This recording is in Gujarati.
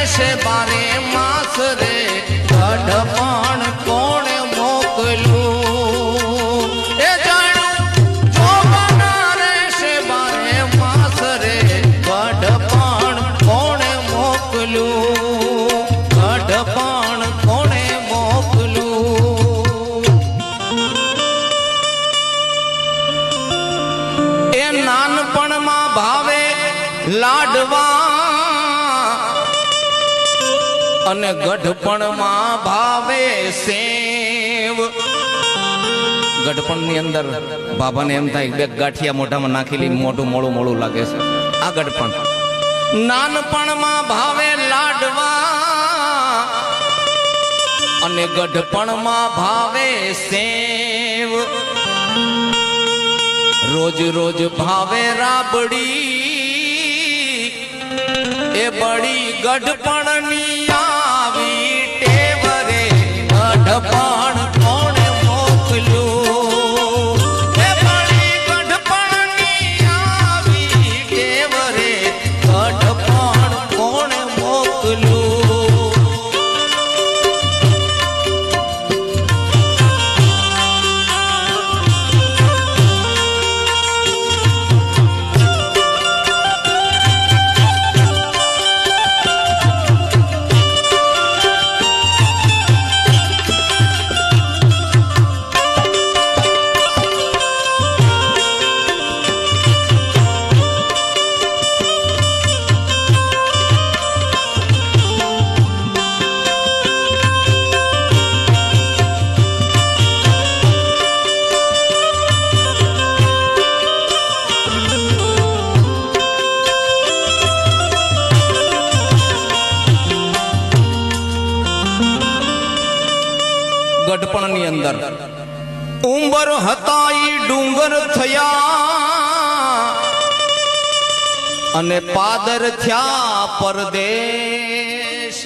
રહેશે બારે માસ રે અઢપણ કોણે મોકલું એ જાણું જો રહેશે બારે માસ રે અઢપણ કોણે મોકલું ગઢ કોણે મોકલું એ નાનપણમાં ભાવે લાડવા અને ગઢપણમાં ભાવે સેવ. ગઢપણની અંદર બાબાને એમ થાય, બે ગાંઠિયા મોઢામાં નાખેલી મોઢું મોડું મોડું લાગે છે. આ ગઢપણ. નાનપણમાં ભાવે લાડવા. અને ગઢપણમાં ભાવે સેવ. રોજ રોજ ભાવે રાબડી. એ બળી ગઢપણની लोग ગઢપણની અંદર. ઉંબર હતા ઈ ડુંગર થયા અને પાદર થયા પરદેશ.